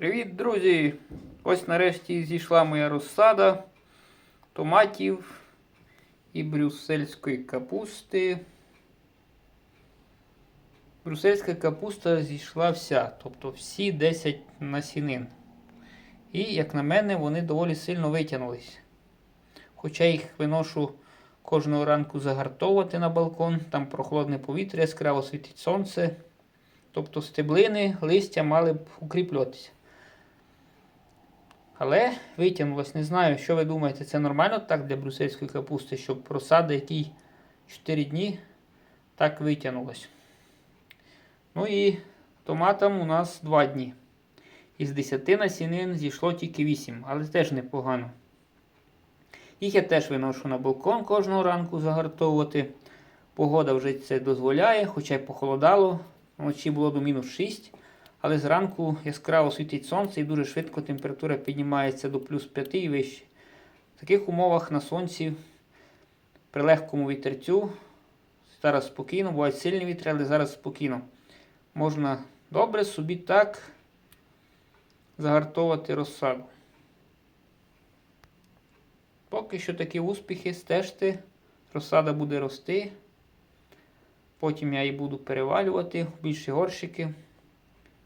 Привіт, друзі! Ось нарешті зійшла моя розсада томатів і брюссельської капусти. Брюссельська капуста зійшла вся, тобто всі 10 насінин. І, як на мене, вони доволі сильно витягнулись. Хоча їх виношу кожного ранку загартовувати на балкон, там прохолодне повітря, яскраво світить сонце. Тобто стеблини, листя мали б укріплюватися. Але витягнулось, не знаю, що ви думаєте, це нормально так для брюссельської капусти, щоб розсада, який 4 дні, так витягнулось. Ну і томатам у нас 2 дні. Із 10 насінин зійшло тільки 8, але теж непогано. Їх я теж виношу на балкон кожного ранку загартовувати. Погода вже це дозволяє, хоча й похолодало. Вночі було до мінус 6, але зранку яскраво світить сонце і дуже швидко температура піднімається до плюс 5 і вище. В таких умовах на сонці при легкому вітерцю зараз спокійно, бувають сильні вітри, але зараз спокійно. Можна добре собі так загартовувати розсаду. Поки що такі успіхи стежте, розсада буде рости. Потім я її буду перевалювати в більші горщики.